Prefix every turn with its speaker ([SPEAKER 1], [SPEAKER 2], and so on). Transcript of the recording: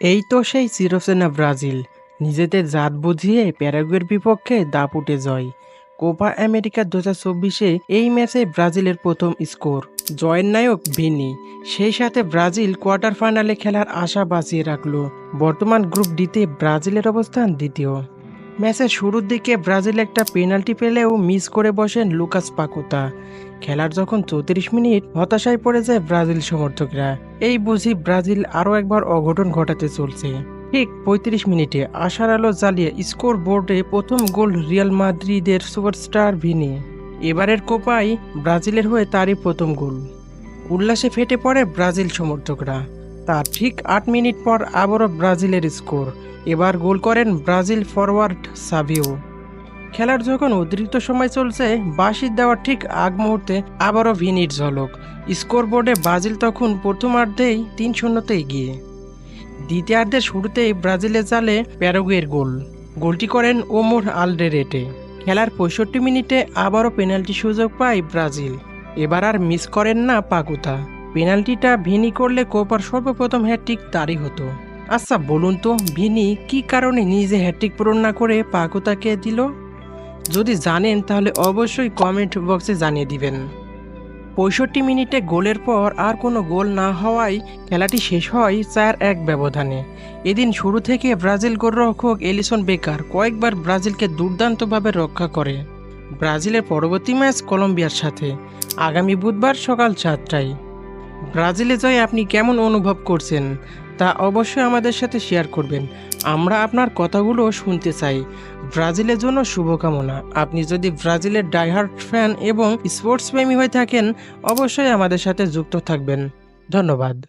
[SPEAKER 1] এই তো সেই চিরসেনা ব্রাজিল। নিজেদের জাত বুঝিয়ে প্যারাগুয়ের বিপক্ষে দাপুটে জয়। কোপা আমেরিকা দু হাজার চব্বিশে এই ম্যাচে ব্রাজিলের প্রথম স্কোর। জয়ের নায়ক ভিনি। সেই সাথে ব্রাজিল কোয়ার্টার ফাইনালে খেলার আশা বাঁচিয়ে রাখল। বর্তমান গ্রুপ ডিতে ব্রাজিলের অবস্থান দ্বিতীয়। ম্যাচের শুরুর দিকে ব্রাজিল একটা পেনাল্টি পেলেও মিস করে বসেন লুকাস পাকুতা। খেলার যখন চৌত্রিশ মিনিট, হতাশায় পড়ে যায় ব্রাজিল সমর্থকরা। এই বুঝি ব্রাজিল আরও একবার অঘটন ঘটাতে চলছে। ঠিক পঁয়ত্রিশ মিনিটে আশার আলো জ্বালিয়ে স্কোর বোর্ডে প্রথম গোল রিয়াল মাদ্রিদের সুপারস্টার ভিনি। এবারের কোপায় ব্রাজিলের হয়ে তারই প্রথম গোল। উল্লাসে ফেটে পড়ে ব্রাজিল সমর্থকরা। তার ঠিক আট মিনিট পর আবারও ব্রাজিলের স্কোর। এবার গোল করেন ব্রাজিল ফরওয়ার্ড সাভিও। খেলার যখন অতিরিক্ত সময় চলছে, বাঁশির দেওয়ার ঠিক আগ মুহূর্তে আবারও ভিনির ঝলক। স্কোর বোর্ডে ব্রাজিল তখন প্রথমার্ধেই তিন শূন্যতে এগিয়ে। দ্বিতীয়ার্ধের শুরুতেই ব্রাজিলের জালে প্যারাগুয়ের গোল। গোলটি করেন ওমর আলডেরেটে। খেলার পঁয়ষট্টি মিনিটে আবারও পেনাল্টি সুযোগ পায় ব্রাজিল। এবার আর মিস করেন না পাকুতা। পেনাল্টিটা ভিনি করলে কোপার সর্বপ্রথম হ্যাট্রিক তারই হতো। আচ্ছা বলুন তো, ভিনি কি কারণে নিজে হ্যাট্রিক পূরণ না করে পাকুতাকে দিল? যদি জানেন, তাহলে অবশ্যই কমেন্ট বক্সে জানিয়ে দিবেন। পঁয়ষট্টি মিনিটে গোলের পর আর কোনো গোল না হওয়ায় খেলাটি শেষ হয় চার এক ব্যবধানে। এদিন শুরু থেকে ব্রাজিল গোলরক্ষক এলিসন বেকার কয়েকবার ব্রাজিলকে দুর্দান্তভাবে রক্ষা করে। ব্রাজিলের পরবর্তী ম্যাচ কলম্বিয়ার সাথে। আগামী বুধবার সকাল সাতটায় ব্রাজিলে যাই আপনি কেমন অনুভব করছেন, তা অবশ্যই আমাদের সাথে শেয়ার করবেন। আমরা আপনার কথাগুলো শুনতে চাই। ব্রাজিলের জন্য শুভকামনা। আপনি যদি ব্রাজিলের ডাইহার্ট ফ্যান এবং স্পোর্টস প্রেমী হয়ে থাকেন, অবশ্যই আমাদের সাথে যুক্ত থাকবেন। ধন্যবাদ।